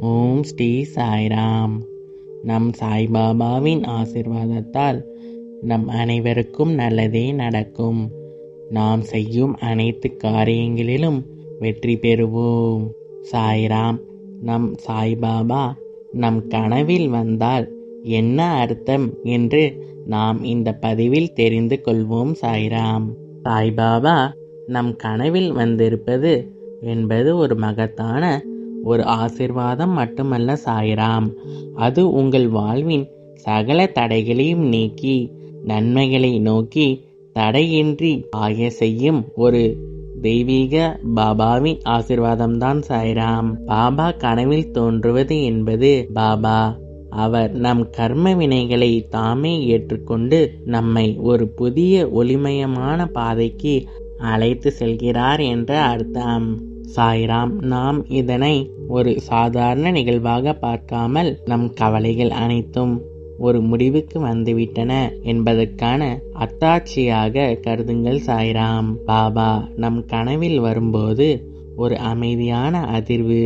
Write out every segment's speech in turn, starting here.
ஓம் ஸ்ரீ சாய்ராம். நம் சாய்பாபாவின் ஆசிர்வாதத்தால் நம் அனைவருக்கும் நல்லதே நடக்கும். நாம் செய்யும் அனைத்து காரியங்களிலும் வெற்றி பெறுவோம். சாய்ராம் நம் சாய்பாபா நம் கனவில் வந்தால் என்ன அர்த்தம் என்று நாம் இந்த பதிவில் தெரிந்து கொள்வோம் சாய்ராம். சாய்பாபா நம் கனவில் வந்திருப்பது என்பது ஒரு மகத்தான ஒரு ஆசிர்வாதம் மட்டுமல்ல சாய்ராம். அது உங்கள் வாழ்வின் சகல தடைகளையும் நீக்கி நன்மைகளை நோக்கி தடையின்றி ஆய செய்யும் ஒரு தெய்வீக பாபாவின் ஆசிர்வாதம்தான் சாய்ராம். பாபா கனவில் தோன்றுவது என்பது பாபா. அவர் நம் கர்ம வினைகளை தாமே ஏற்றுக்கொண்டு நம்மை ஒரு புதிய ஒளிமயமான பாதைக்கு அழைத்து செல்கிறார் என்ற அர்த்தம். சாய்ராம் நாம் இதனை ஒரு சாதாரண நிகழ்வாக பார்க்காமல் நம் கவலைகள் அனைத்தும் ஒரு முடிவுக்கு வந்துவிட்டன என்பதற்கான அத்தாட்சியாக கருதுங்கள் சாய்ராம். பாபா நம் கனவில் வரும்போது ஒரு அமைதியான அதிர்வு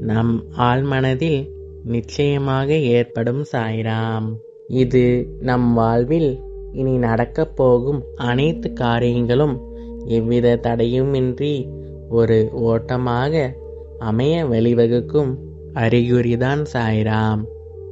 நம் ஆழ்மனதில் நிச்சயமாக ஏற்படும் சாய்ராம். இது நம் வாழ்வில் இனி நடக்கப் போகும் அனைத்து காரியங்களும் எவ்வித தடையுமின்றி ஒரு ஓட்டமாக அமைய வழிவகுக்கும் அறிகுறிதான் சாய்ராம்.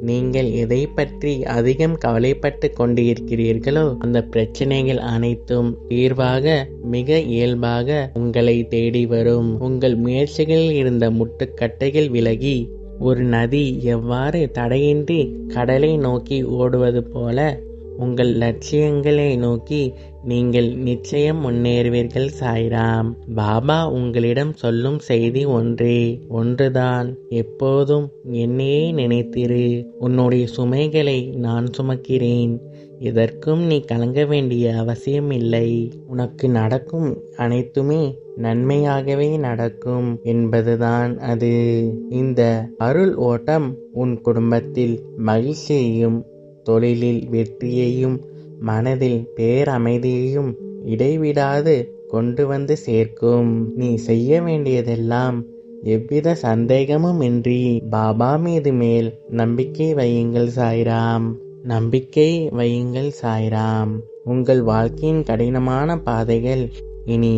நீங்கள் எதை பற்றி அதிகம் கவலைப்பட்டு கொண்டு இருக்கிறீர்களோ அந்த பிரச்சனைகள் அனைத்தும் தீர்வாக மிக இயல்பாக உங்களை தேடி வரும். உங்கள் முயற்சிகளில் இருந்த முட்டுக்கட்டைகள் விலகி ஒரு நதி எவ்வாறு தடையின்றி கடலை நோக்கி ஓடுவது போல உங்கள் லட்சியங்களை நோக்கி நீங்கள் நிச்சயம் முன்னேறுவீர்கள் சாய்ராம். பாபா உங்களிடம் சொல்லும் செய்தி ஒன்றே ஒன்றுதான். எப்போதும் என்னையே நினைத்திரு. உன்னுடைய சுமைகளை நான் சுமக்கிறேன். இதற்கும் நீ கலங்க வேண்டிய அவசியம் இல்லை. உனக்கு நடக்கும் அனைத்துமே நன்மையாகவே நடக்கும் என்பதுதான் அது. இந்த அருள் ஓட்டம் உன் குடும்பத்தில் மகிழ்ச்சியையும் தொழிலில் வெற்றியையும் மனதில் பேரமைதியையும் இடைவிடாது கொண்டு வந்து சேர்க்கும். நீ செய்ய வேண்டியதெல்லாம் எவ்வித சந்தேகமும் இன்றி பாபா மீது மேல் நம்பிக்கை வையுங்கள் சாய்ராம். நம்பிக்கை வையுங்கள் சாய்ராம். உங்கள் வாழ்க்கையின் கடினமான பாதைகள் இனி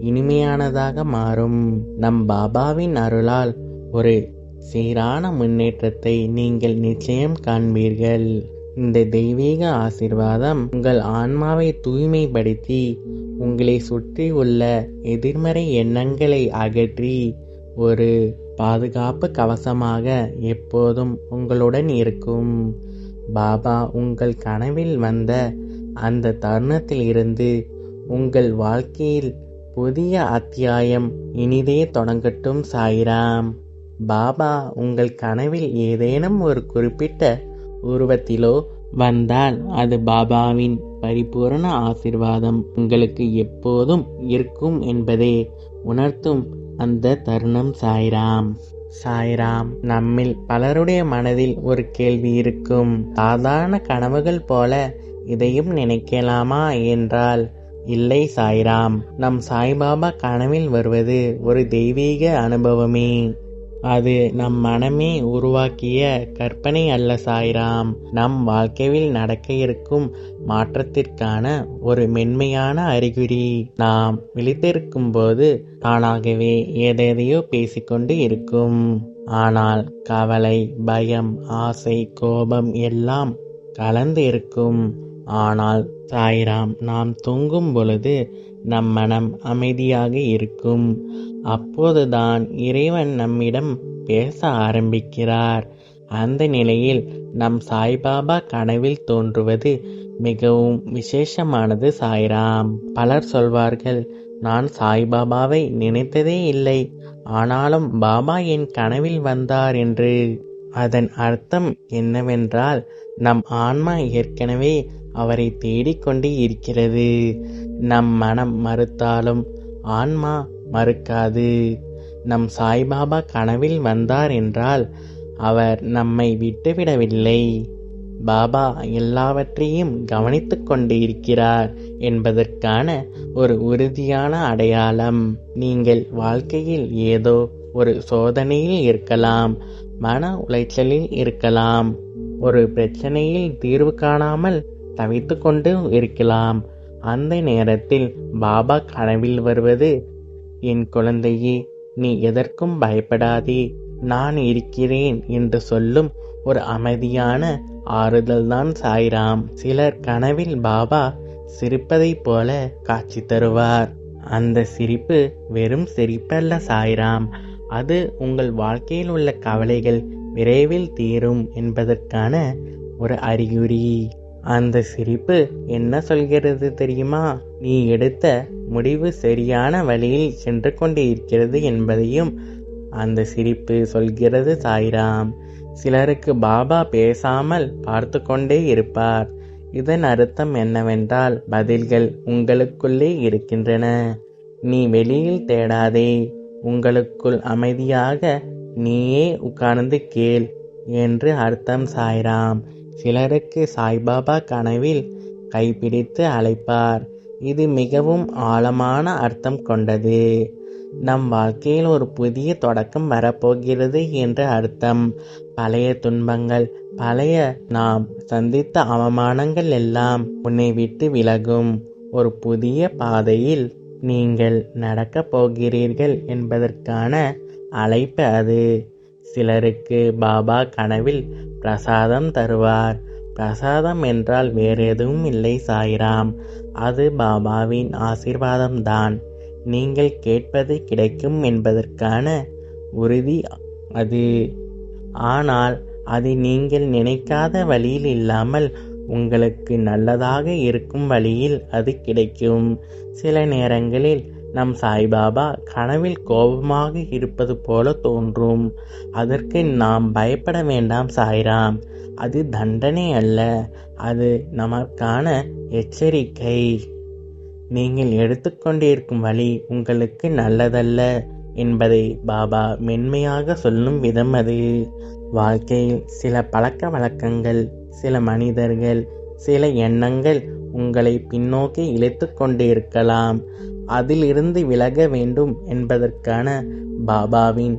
இனிமையானதாக மாறும். நம் பாபாவின் அருளால் ஒரு சீரான முன்னேற்றத்தை நீங்கள் நிச்சயம் காண்பீர்கள். இந்த தெய்வீக ஆசிர்வாதம் உங்கள் ஆன்மாவை தூய்மைப்படுத்தி உங்களை சுற்றி உள்ள எதிர்மறை எண்ணங்களை அகற்றி ஒரு பாதுகாப்பு கவசமாக எப்போதும் உங்களுடன் இருக்கும். பாபா உங்கள் கனவில் வந்த அந்த தருணத்தில் இருந்து உங்கள் வாழ்க்கையில் புதிய அத்தியாயம் இனிதே தொடங்கட்டும் சாய்ராம். பாபா உங்கள் கனவில் ஏதேனும் ஒரு குறிப்பிட்ட உருவத்திலோ வந்தால் அது பாபாவின் பரிபூரண ஆசிர்வாதம். உங்களுக்கு எப்போதும் இருக்கும் என்பதை உணர்த்தும் அந்த தருணம் சாய்ராம். சாய்ராம் நம்மில் பலருடைய மனதில் ஒரு கேள்வி இருக்கும். சாதாரண கனவுகள் போல இதையும் நினைக்கலாமா என்றால் இல்லை சாய்ராம். நம் சாய்பாபா கனவில் வருவது ஒரு தெய்வீக அனுபவமே. அது நம் மனமே உருவாக்கிய கற்பனை அல்ல சாய்ராம். நம் வாழ்க்கையில் நடக்க இருக்கும் மாற்றத்திற்கான ஒரு மென்மையான அறிகுறி. நாம் விழித்திருக்கும் போது தானாகவே ஏதேதையோ பேசிக்கொண்டு இருக்கும். ஆனால் கவலை பயம் ஆசை கோபம் எல்லாம் கலந்து இருக்கும். ஆனால் சாய்ராம் நாம் தூங்கும் பொழுது நம் மனம் அமைதியாக இருக்கும். அப்போதுதான் இறைவன் நம்மிடம் பேச ஆரம்பிக்கிறார். அந்த நிலையில் நம் சாய்பாபா கனவில் தோன்றுவது மிகவும் விசேஷமானது சாய்ராம். பலர் சொல்வார்கள் நான் சாய்பாபாவை நினைத்ததே இல்லை ஆனாலும் பாபா என் கனவில் வந்தார் என்று. அதன் அர்த்தம் என்னவென்றால் நம் ஆன்மா ஏற்கனவே அவரை தேடிக்கொண்டு இருக்கிறது. நம் மனம் மறுத்தாலும் ஆன்மா மறுக்காது. நம் சாய்பாபா கனவில் வந்தார் என்றால் அவர் நம்மை விட்டுவிடவில்லை. பாபா எல்லாவற்றையும் கவனித்து கொண்டு இருக்கிறார் என்பதற்கான ஒரு உறுதியான அடையாளம். நீங்கள் வாழ்க்கையில் ஏதோ ஒரு சோதனையில் இருக்கலாம் மன உளைச்சலில் இருக்கலாம். ஒரு பிரச்சனையில் தீர்வு காணாமல் தவித்து கொண்டு இருக்கலாம். அந்த நேரத்தில் பாபா கனவில் வருவது என் குழந்தையே நீ எதற்கும் பயப்படாதே நான் இருக்கிறேன் என்று சொல்லும் ஒரு அமைதியான ஆறுதல் தான் சாய்ராம். சிலர் கனவில் பாபா சிரிப்பதைப் போல காட்சி தருவார். அந்த சிரிப்பு வெறும் சிரிப்பல்ல சாய்ராம். அது உங்கள் வாழ்க்கையில் உள்ள கவலைகள் விரைவில் தீரும் என்பதற்கான ஒரு அறிகுறி. அந்த சிரிப்பு என்ன சொல்கிறது தெரியுமா? நீ எடுத்த முடிவு சரியான வழியில் சென்று கொண்டு இருக்கிறது என்பதையும் அந்த சிரிப்பு சொல்கிறது சாய்ராம். சிலருக்கு பாபா பேசாமல் பார்த்து கொண்டே இருப்பார். இதன் அர்த்தம் என்னவென்றால் பதில்கள் உங்களுக்குள்ளே இருக்கின்றன. நீ வெளியில் தேடாதே. உங்களுக்குள் அமைதியாக நீயே உட்கார்ந்து கேள் என்று அர்த்தம் சாய்ராம். சிலருக்கு சாய்பாபா கனவில் கைப்பிடித்து அழைப்பார். இது மிகவும் ஆழமான அர்த்தம் கொண்டது. நம் வாழ்க்கையில் ஒரு புதிய தொடக்கம் வரப்போகிறது என்ற அர்த்தம். பழைய துன்பங்கள் பழைய நாம் சந்தித்த அவமானங்கள் எல்லாம் உன்னை விட்டு விலகும். ஒரு புதிய பாதையில் நீங்கள் நடக்கப் போகிறீர்கள் என்பதற்கான அழைப்பு அது. சிலருக்கு பாபா கனவில் பிரசாதம் தருவார். பிரசாதம் என்றால் வேறு எதுவும் இல்லை சாய்ராம். அது பாபாவின் ஆசீர்வாதம்தான். நீங்கள் கேட்பது கிடைக்கும் என்பதற்கான உறுதி அது. ஆனால் அது நீங்கள் நினைக்காத வழியில் இல்லாமல் உங்களுக்கு நல்லதாக இருக்கும் வழியில் அது கிடைக்கும். சில நேரங்களில் நம் சாய்பாபா கனவில் கோபமாக இருப்பது போல தோன்றும். அதற்கு நாம் பயப்பட வேண்டாம் சாய்ராம். அது தண்டனை அல்ல. அது நமக்கான எச்சரிக்கை. நீங்கள் எடுத்துக்கொண்டிருக்கும் வழி உங்களுக்கு நல்லதல்ல என்பதை பாபா மென்மையாக சொல்லும் விதம் அது. வாழ்க்கையில் சில பழக்க வழக்கங்கள் சில மனிதர்கள் சில எண்ணங்கள் உங்களை பின்னோக்கி இழுத்து கொண்டிருக்கலாம். அதிலிருந்து விலக வேண்டும் என்பதற்கான பாபாவின்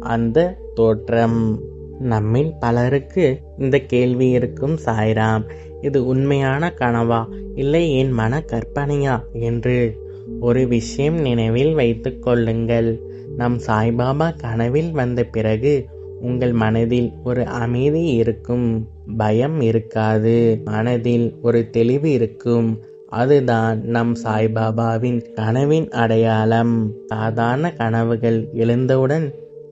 அந்த தோற்றம். நம்மில் பலருக்கு இந்த கேள்வி இருக்கும் சாய்ராம். இது உண்மையான கனவா? இல்லை என் மன கற்பனையா என்று ஒரு விஷயம் நினைவில் வைத்துக் கொள்ளுங்கள். நம் சாய்பாபா கனவில் வந்த பிறகு உங்கள் மனதில் ஒரு அமைதி இருக்கும். பயம் இருக்காது. மனதில் ஒரு தெளிவு இருக்கும். அதுதான் நம் சாய்பாபாவின் கனவின் அடையாளம். சாதாரண கனவுகள் எழுந்தவுடன்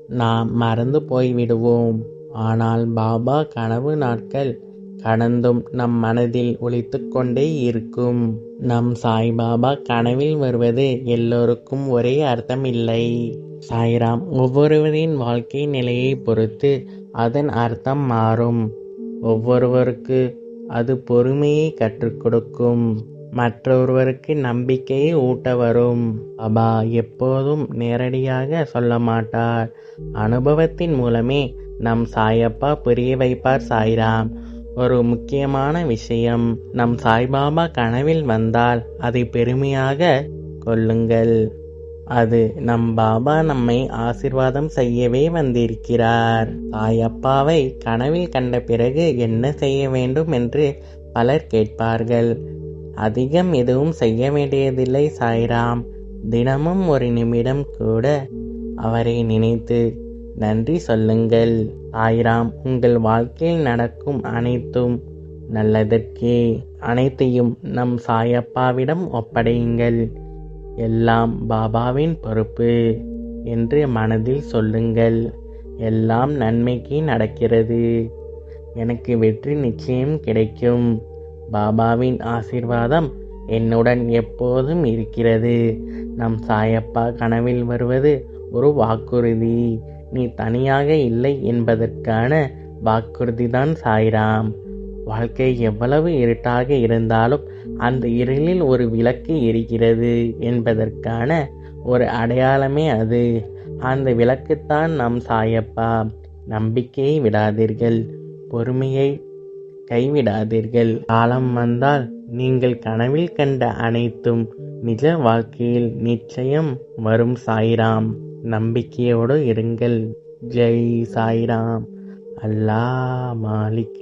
நாம் மறந்து போய்விடுவோம். ஆனால் பாபா கனவு நாட்கள் கடந்தும் நம் மனதில் ஒழித்து கொண்டே இருக்கும். நம் சாய்பாபா கனவில் வருவது எல்லோருக்கும் ஒரே அர்த்தம் இல்லை சாய்ராம் ஒவ்வொருவரின் வாழ்க்கை நிலையை பொறுத்து அதன் அர்த்தம் மாறும். ஒவ்வொருவருக்கு அது பொறுமையை கற்றுக் கொடுக்கும். மற்றொருவருக்கு நம்பிக்கையை ஊட்ட வரும். பாபா எப்போதும் நேரடியாக சொல்ல மாட்டார். அனுபவத்தின் மூலமே நம் சாயப்பா புரிய வைப்பார் சாய்ராம். ஒரு முக்கியமான விஷயம் நம் சாய்பாபா கனவில் வந்தால் அதை பெருமையாக கொள்ளுங்கள். அது நம் பாபா நம்மை ஆசிர்வாதம் செய்யவே வந்திருக்கிறார். சாயப்பாவை கனவில் கண்ட பிறகு என்ன செய்ய வேண்டும் என்று பலர் கேட்பார்கள். அதிகம் எதுவும் செய்ய வேண்டியதில்லை சாய்ராம். தினமும் ஒரு நிமிடம் கூட அவரை நினைத்து நன்றி சொல்லுங்கள். சாய்ராம் உங்கள் வாழ்க்கையில் நடக்கும் அனைத்தும் நல்லதற்கே. அனைத்தையும் நம் சாயப்பாவிடம் ஒப்படையுங்கள். எல்லாம் பாபாவின் பொறுப்பு என்று மனதில் சொல்லுங்கள். எல்லாம் நன்மைக்கு நடக்கிறது. எனக்கு வெற்றி நிச்சயம் கிடைக்கும். பாபாவின் ஆசீர்வாதம் என்னுடன் எப்போதும் இருக்கிறது. நம் சாயப்பா கனவில் வருவது ஒரு வாக்குறுதி. நீ தனியாக இல்லை என்பதற்கான வாக்குறுதி தான் சாய்ராம். வாழ்க்கை எவ்வளவு இருட்டாக இருந்தாலும் அந்த இருளில் ஒரு விளக்கு இருக்கிறது என்பதற்கான ஒரு அடையாளமே அது. அந்த விளக்குத்தான் நம் சாயப்பா. நம்பிக்கையை விடாதீர்கள். பொறுமையை கைவிடாதீர்கள். காலம் வந்தால் நீங்கள் கனவில் கண்ட அனைத்தும் நிஜ வாழ்க்கையில் நிச்சயம் வரும் சாய்ராம். நம்பிக்கையோடு இருங்கள். ஜெய் சாய்ராம். அல்லா மாலிக்.